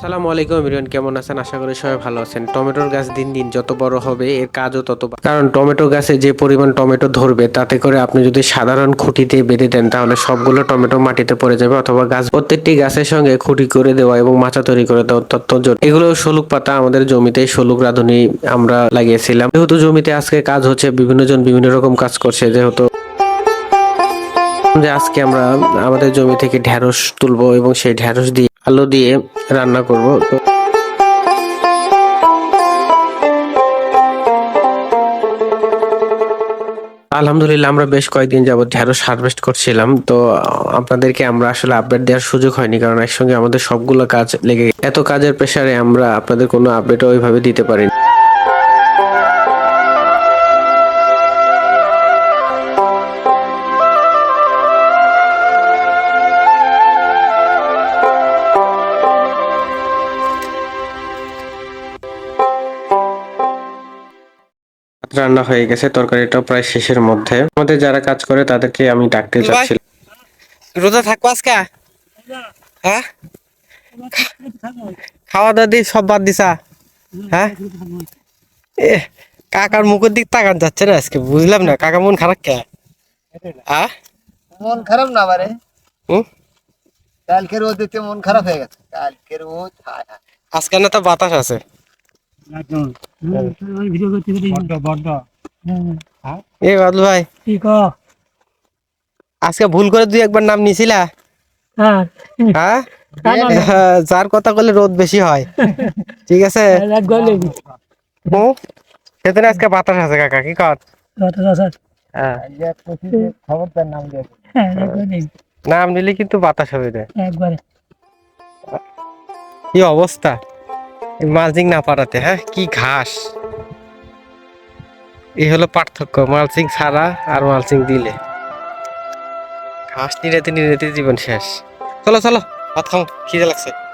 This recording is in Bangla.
আসসালামু আলাইকুম এভরিওয়ান, কেমন আছেন? আশা করি সবাই ভালো আছেন। টমেটোর গাছ দিন দিন যত বড় হবে, এর কাজও তত কারণ টমেটো গাছে যে পরিমাণ টমেটো ধরবে, তাতে করে আপনি যদি সাধারণ খুঁটিতে বেঁধে দেন, তাহলে সবগুলো টমেটো মাটিতে পড়ে যাবে অথবা গাছ প্রত্যেকটি গাছের সঙ্গে খুঁটি করে দেওয়া এবং মাচা তৈরি করে দেওয়া অত্যন্ত জরুরি। এগুলো শলুক পাতা, আমাদের জমিতে শলুক রাঁধুনি আমরা লাগিয়েছিলাম। যেহেতু জমিতে আজকে কাজ হচ্ছে বিভিন্ন জন বিভিন্ন রকম কাজ করছে, যেহেতু যে আজকে আমরা আমাদের জমি থেকে ঢ্যাঁড়স তুলবো এবং সেই ঢ্যাঁড়স দিয়ে আলু দিয়ে রান্না করব। আলহামদুলিল্লাহ, আমরা বেশ কয়েকদিন যাবত ঢেঁড়স হারভেস্ট করছিলাম। তো আপনাদেরকে আমরা আসলে আপডেট দেওয়ার সুযোগ হয়নি, কারণ একসঙ্গে আমাদের সবগুলো কাজ লেগে। এত কাজের প্রেশারে আমরা আপনাদের কোনো আপডেট ওইভাবে দিতে পারিনি। রান্না হয়ে গেছে তরকারিটা প্রায় শেষের মধ্যে। আমাদের যারা কাজ করে তাদেরকে আমি ডাকতে চাচ্ছিলাম রোজা থাকব আজকে? হ্যাঁ? খাওয়া দাওয়া দিয়ে সব বাদ দিছা? হ্যাঁ? এ কাকার মুখের দিক তাকান যাচ্ছে না আজকে বুঝলাম না কাকা মন খারাপ কে? হ্যাঁ মন খারাপ না বারে? কালকে রোদেতে মন খারাপ হয়ে গেছে কালকে রোদ। আজকে না তো বাতাস আছে। এ বাদল ভাই। আজকে ভুল করে দুই একবার নাম নিছিলা? হ্যাঁ? যার কথা বলে রোদ বেশি হয়। ঠিক আছে? সেদিন আজকে বাতাস আছে কাকা কি কর? হ্যাঁ। নাম নিলে কিন্তু বাতাস হবে কি অবস্থা? মালচিং না পারাতে হ্যাঁ? কি ঘাস। এই হলো পার্থক্য, মালচিং ছাড়া আর মালচিং দিলে। ঘাস নিরেতে নিরেতে জীবন শেষ। চলো চলো, ভাত খাও খিদে লাগছে।